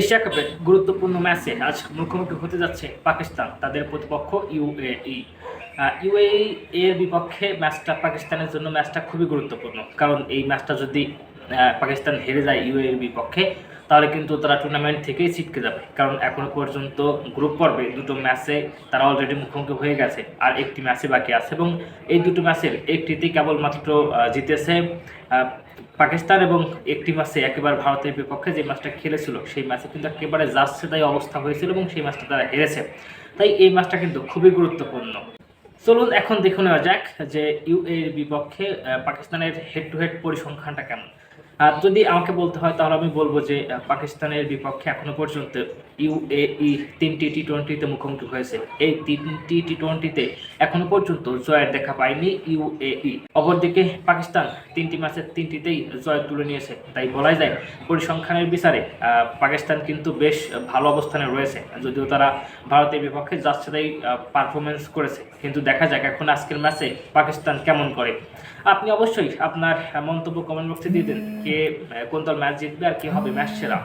Asia কাপের গুরুত্বপূর্ণ ম্যাচে আজ মুখোমুখি হতে যাচ্ছে পাকিস্তান, তাদের প্রতিপক্ষ ইউএই। ইউএই এর বিপক্ষে ম্যাচটা পাকিস্তানের জন্য ম্যাচটা খুবই গুরুত্বপূর্ণ। কারণ এই ম্যাচটা যদি পাকিস্তান হেরে যায় ইউএই এর বিপক্ষে, তাহলে কিন্তু তারা টুর্নামেন্ট থেকেই ছিটকে যাবে। কারণ এখনও পর্যন্ত গ্রুপ পর্বে দুটো ম্যাচে তারা অলরেডি মুখোমুখি হয়ে গেছে, আর একটি ম্যাচে বাকি আছে এবং এই দুটো ম্যাচের একটিতে কেবলমাত্র জিতেছে পাকিস্তান এবং একটি ম্যাচে একেবারে ভারতের বিপক্ষে যে ম্যাচটা খেলেছিল, সেই ম্যাচে কিন্তু একেবারে যাচ্ছে তাই অবস্থা হয়েছিল এবং সেই ম্যাচটা তারা হেরেছে। তাই এই ম্যাচটা কিন্তু খুবই গুরুত্বপূর্ণ। চলুন এখন দেখে নেওয়া যাক যে ইউএ এর বিপক্ষে পাকিস্তানের হেড টু হেড পরিসংখ্যানটা কেমন। আর যদি আমাকে বলতে হয়, তাহলে আমি বলব যে পাকিস্তানের বিপক্ষে এখনও পর্যন্ত ইউএই তিনটি টি টোয়েন্টিতে মুখোমুখি হয়েছে। এই তিনটি টি টোয়েন্টিতে এখনও পর্যন্ত জয়ের দেখা পায়নি ইউএই। অপরদিকে পাকিস্তান তিনটি ম্যাচের তিনটিতেই জয় তুলে নিয়েছে। তাই বলাই যায়, পরিসংখ্যানের বিচারে পাকিস্তান কিন্তু বেশ ভালো অবস্থানে রয়েছে। যদিও তারা ভারতের বিপক্ষে যাচ্ছে তাই পারফরমেন্স করেছে। কিন্তু দেখা যাক এখন আজকের ম্যাচে পাকিস্তান কেমন করে। আপনি অবশ্যই আপনার মন্তব্য কমেন্ট বক্সে দিয়ে দিন, কে কোন দল ম্যাচ জিতবে আর কে হবে ম্যাচ সেরা।